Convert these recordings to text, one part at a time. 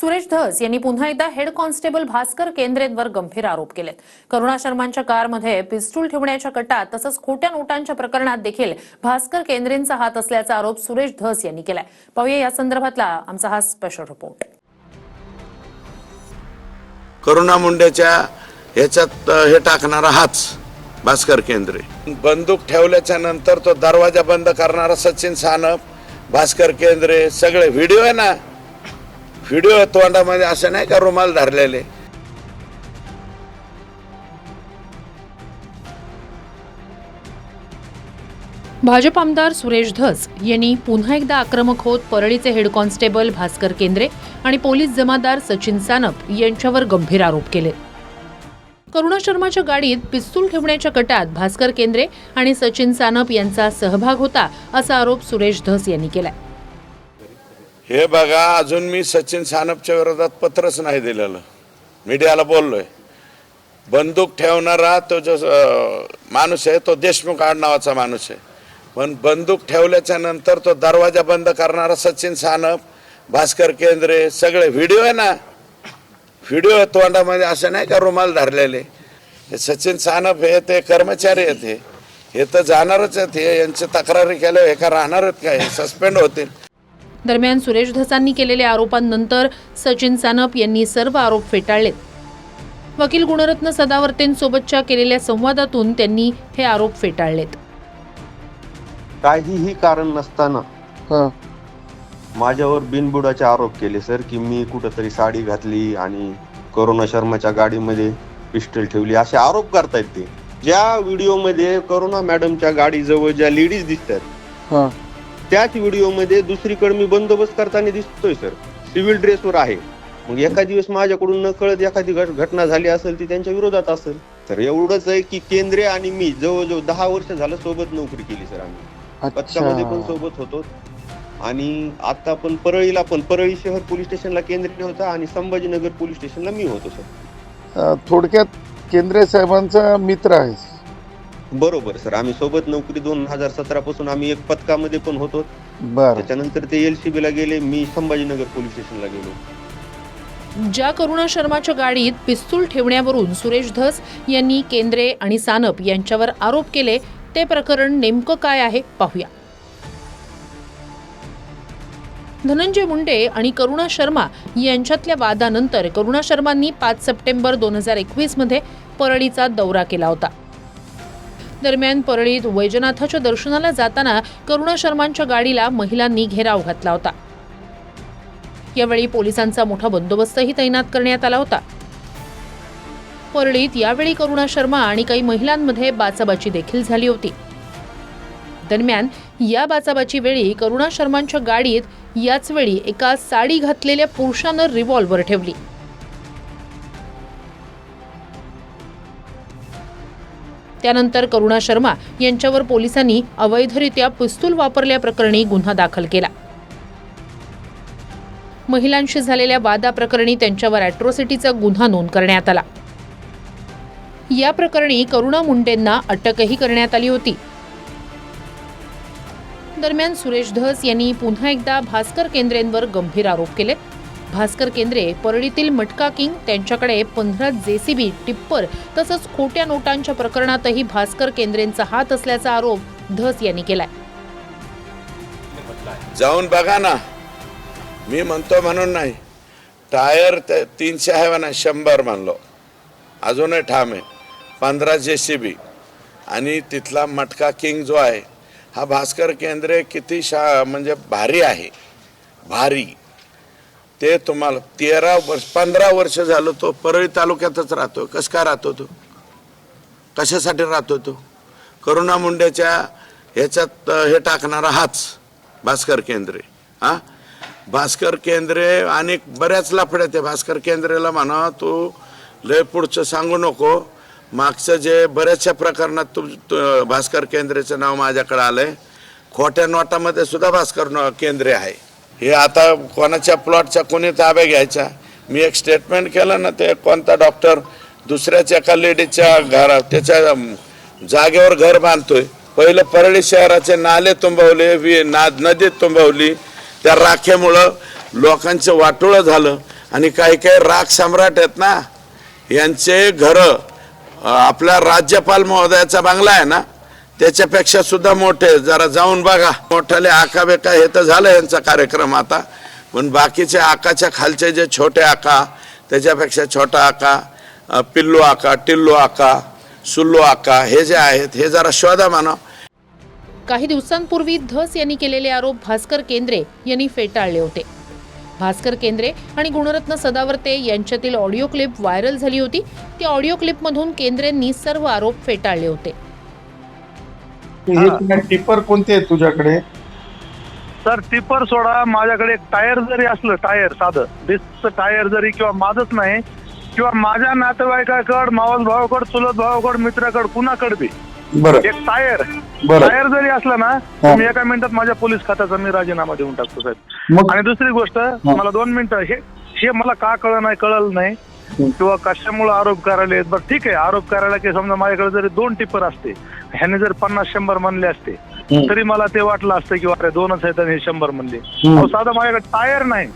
सुरेश धस यांनी पुन्हा एकदा हेड कॉन्स्टेबल भास्कर केंद्रेंवर गंभीर आरोप केलेत. करुणा शर्मांच्या कारमध्ये पिस्तूल ठेवण्याच्या कटात तसंच खोट्या नोटांच्या प्रकरणात देखील भास्कर केंद्रेंचा हात असल्याचा आरोप सुरेश धस यांनी केलाय. पाहूया या संदर्भातला आमचा हा स्पेशल रिपोर्ट करुणा मुंडेच्या ह्याच्यात हे टाकणारा हाच भास्कर केंद्रे. बंदूक ठेवल्याच्या नंतर तो दरवाजा बंद करणारा सचिन सानप भास्कर केंद्रे सगळे व्हिडिओ आहे ना व्हिडिओ तोंडामध्ये असं नाही का रुमाल धरलेले? भाजप आमदार सुरेश धस यांनी पुन्हा एकदा आक्रमक होत परळीचे हेड कॉन्स्टेबल भास्कर केंद्रे आणि पोलीस जमादार सचिन सानप यांच्यावर गंभीर आरोप केले. करुणा शर्माच्या गाडीत पिस्तूल ठेवण्याच्या कटात भास्कर केंद्रे आणि सचिन सानप यांचा सहभाग होता असा आरोप सुरेश धस यांनी केलाय. हे बघा अजून मी सचिन सानपच्या विरोधात पत्रच नाही दिलेलं. मीडियाला बोललोय. बंदूक ठेवणारा तो जो माणूस आहे तो देशमुख आड नावाचा माणूस आहे. पण बंदूक ठेवल्याच्या नंतर तो दरवाजा बंद करणारा सचिन सानप भास्कर केंद्रे सगळे व्हिडिओ आहे ना व्हिडिओ तोंडामध्ये असं नाही का रुमाल धरलेले. हे सचिन सानप हे ते कर्मचारी आहेत हे. हे तर जाणारच आहेत हे यांची तक्रारी केल्यावर हे का राहणार आहेत काय हे सस्पेंड होतील. दरम्यान सुरेश धसांनी केलेल्या आरोपांनंतर सचिन सानप यांनी सर्व आरोप फेटाळलेत. वकील गुणरत्न सदावर्तेंसोबतच्या केलेल्या संवादातून त्यांनी हे आरोप फेटाळलेत. काहीही कारण नसताना हा. माझ्यावर बिनबुडाचे आरोप केले सर की मी कुठंतरी साडी घातली आणि करुणा शर्माच्या गाडीमध्ये पिस्टल ठेवली. असे आरोप करतायत ते. ज्या व्हिडिओमध्ये करुणा मॅडमच्या गाडीजवळ ज्या लेडीज दिसतात हा. त्याच व्हिडिओमध्ये दुसरीकडे मी बंदोबस्त करताना दिसतोय सर. सिव्हिल ड्रेसवर आहे. मग एका दिवस माझ्याकडून न कळत एखादी घट- घटना झाली असेल ती त्यांच्या विरोधात असेल. तर एवढंच आहे की केंद्रे आणि मी जवळजवळ दहा वर्ष झालं सोबत नोकरी केली सर आम्ही. पथकामध्ये पण सोबत होतो. आणि आता पण परळीला पण परळी शहर पोलीस स्टेशनला केंद्रीय होता आणि संभाजीनगर पोलीस स्टेशनला मी होतो सर. थोडक्यात केंद्रे साहेबांचा मित्र आहेस बरोबर सर. आम्ही सोबत नोकरी दोन हजार सतरा पासून आम्ही एक पथकामध्ये पण होतो. बर. त्याच्यानंतर ते एलसीबी ला गेले मी संभाजीनगर पोलीस स्टेशनला गेलो. ज्या करुणा शर्माच्या गाडीत पिस्तूल ठेवण्यावरून सुरेश धस यांनी केंद्रे आणि सानप यांच्यावर आरोप केले ते प्रकरण नेमकं काय आहे पाहूया. धनंजय मुंडे आणि करुणा शर्मा यांच्यातल्या वादानंतर करुणा शर्मांनी पाच सप्टेंबर दोन हजार एकवीसमध्ये परळीचा दौरा केला होता. दरम्यान परळीत वैजनाथाच्या दर्शनाला जाताना करुणा शर्मांच्या गाडीला महिलांनी घेराव घातला होता. यावेळी पोलिसांचा मोठा बंदोबस्तही तैनात करण्यात आला होता. परळीत यावेळी करुणा शर्मा आणि काही महिलांमध्ये बाचाबाची देखील झाली होती. दरम्यान या बाचाबाची वेळी करुणा शर्मांच्या गाडीत याच वेळी एका साडी घातलेल्या पुरुषानं रिव्हॉल्व्हर ठेवली. त्यानंतर करुणा शर्मा यांच्यावर पोलिसांनी अवैधरित्या पिस्तूल वापरल्याप्रकरणी गुन्हा दाखल केला. महिलांशी झालेल्या वादाप्रकरणी त्यांच्यावर अॅट्रॉसिटीचा गुन्हा नोंद करण्यात आला. या प्रकरणी करुणा मुंडेंना अटकही करण्यात आली होती. दरम्यान सुरेश धस यांनी पुन्हा एकदा भास्कर केंद्रेंवर गंभीर आरोप केले भास्कर केंद्रे परळीतील मटका किंग त्यांच्याकडे पंधरा जेसीबी टिप्पर तसंच खोट्या नोटांच्या प्रकरणातही भास्कर केंद्रेंचा हात असल्याचा आरोप धस यांनी केलाय. जाऊन बघा ना. मी म्हणतो म्हणून नाही. टायर तीनशे आहे म्हणा शंभर म्हणलो. अजूनही ठाम आहे. पंधरा जे सी बी आणि तिथला मटका किंग जो आहे हा भास्कर केंद्रे किती शा म्हणजे भारी आहे. भारी. ते तुम्हाला तेरा वर्ष पंधरा वर्ष झालं तो परळी तालुक्यातच राहतो. कसं काय राहतो तो? कशासाठी राहतो तो? करुणा मुंडेच्या ह्याच्यात हे टाकणारा हाच भास्कर केंद्रे. हा? भास्कर केंद्रे आणि बऱ्याच लफड्यात आहे भास्कर केंद्रेला म्हणा तू लय पुढचं सांगू नको. मागचं जे बऱ्याचशा प्रकरणात तू भास्कर केंद्रेचं नाव माझ्याकडे आहे खोट्या नोटामध्ये सुद्धा भास्कर केंद्रे आहे. हे आता कोणाच्या प्लॉटच्या कोणी ताब्या घ्यायचा मी एक स्टेटमेंट केलं ना ते कोणता डॉक्टर दुसऱ्याच्या एका लेडीच्या घरा त्याच्या जागेवर घर बांधतोय. पहिलं परळी शहराचे नाले तुंबवले वि ना नदीत तुंबवली. त्या राखेमुळं लोकांचं वाटोळं झालं. आणि काही काही राख सम्राट आहेत ना यांचे घरं आपला आपल्या राज्यपाल महोदयाचा बंगला आहे ना त्याच्यापेक्षा सुद्धा मोठे. जरा जाऊन बघा. मोठाले आका बेका हे तर झालं यांचा कार्यक्रम आता. पण बाकीचे आकाच्या खालचे जे छोटे आका त्याच्यापेक्षा छोटा आका पिल्लू आका टिल्लू आका सुल्लू आका हे जे आहेत हे जरा शोधा मानव काही दिवसांपूर्वी धस यांनी केलेले आरोप भास्कर केंद्रे यांनी फेटाळले होते. भास्कर केंद्रे आणि गुणरत्न सदावर्ते यांच्यातील ऑडिओ क्लिप व्हायरल झाली होती. त्या ऑडिओ क्लिपमधून केंद्रेंनी सर्व आरोप फेटाळले होते. हे. टिपर कोणते आहेत तुझ्याकडे? सर टिपर सोडा माझ्याकडे एक टायर जरी असलं टायर साधं डिस्कचं टायर जरी किंवा माझंच नाही किंवा माझ्या नातेवाईकाकड मावस भावाकड चुलत भावाकड मित्राकड कुणाकड बी बरं. एक टायर टायर जरी असला ना तर मी एका मिनिटात माझ्या पोलीस खात्याचा मी राजीनामा देऊन टाकतो साहेब. आणि दुसरी गोष्ट मला दोन मिनिटं हे हे मला का कळ नाही कळलं नाही किंवा कशामुळे आरोप करायला आहेत बरं ठीक आहे. आरोप करायला की समजा माझ्याकडे जरी दोन टिपर असते ह्याने जर पन्नास शंभर म्हणले असते तरी मला ते वाटलं असतं की अरे दोनच आहेत आणि हे शंभर म्हणले. साधं माझ्याकडे टायर नाही.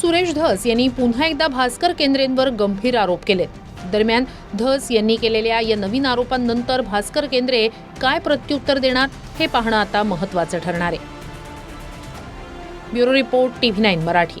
सुरेश धस यांनी पुन्हा एकदा भास्कर केंद्रेंवर गंभीर आरोप केले. दरम्यान धस यांनी केलेल्या या नवीन आरोपांनंतर भास्कर केंद्रे काय प्रत्युत्तर देणार हे पाहणं आता महत्त्वाचं ठरणार आहे. Bureau report TV nine Marathi.